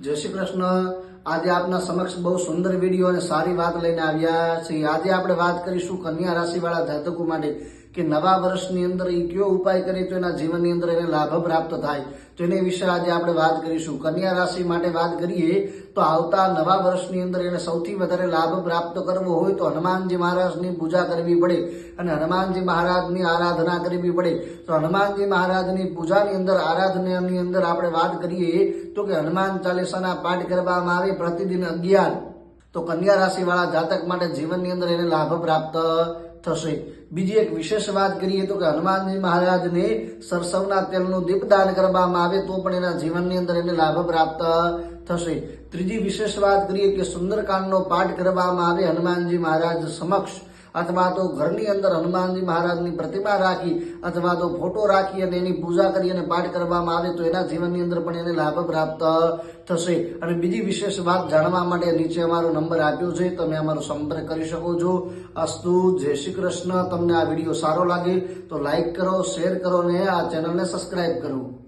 જય શ્રી કૃષ્ણ. આજે આપના સમક્ષ બહુ સુંદર વીડિયો અને સારી વાત લઈને આવ્યા છીએ. આજે આપણે વાત કરીશું કન્યા રાશિવાળા જાતકો માટે. કે નવા વર્ષની અંદર એ કયો ઉપાય કરે તો એના જીવનની અંદર એને લાભ પ્રાપ્ત થાય. તો એને વિશે આજે આપણે વાત કરીશું. કન્યા રાશિ માટે વાત કરીએ તો આવતા નવા વર્ષની અંદર એને સૌથી વધારે લાભ પ્રાપ્ત કરવો હોય તો હનુમાનજી મહારાજની પૂજા કરવી પડે અને હનુમાનજી મહારાજની આરાધના કરવી પડે. તો હનુમાનજી મહારાજની પૂજાની અંદર, આરાધનાની અંદર આપણે વાત કરીએ તો કે હનુમાન ચાલીસાના પાઠ કરવામાં આવે પ્રતિદિન અગિયાર. તો કન્યા રાશિવાળા જાતક માટે જીવનની અંદર એને લાભ પ્રાપ્ત થશે. બીજી એક વિશેષ વાત કરીએ તો કે હનુમાનજી મહારાજને સરસવના તેલનું દીપદાન કરવામાં આવે તો પણ એના જીવનની અંદર એને લાભ પ્રાપ્ત થશે. ત્રીજી વિશેષ વાત કરીએ કે સુંદરકાંડનો પાઠ કરવામાં આવે હનુમાનજી મહારાજ સમક્ષ. અથવા તો ઘરની અંદર હનુમાનજી મહારાજની પ્રતિમા રાખી અથવા તો ફોટો રાખી અને એની પૂજા કરી અને પાઠ કરવામાં આવે તો એના જીવનની અંદર પણ એને લાભ પ્રાપ્ત થશે. અને બીજી વિશેષ વાત જાણવા માટે નીચે અમારો નંબર આપ્યો છે. તમે અમારો સંપર્ક કરી શકો છો. અસ્તુ, જય શ્રી કૃષ્ણ. તમને આ વીડિયો સારો લાગે તો લાઈક કરો, શેર કરો અને આ ચેનલને સબસ્ક્રાઈબ કરો.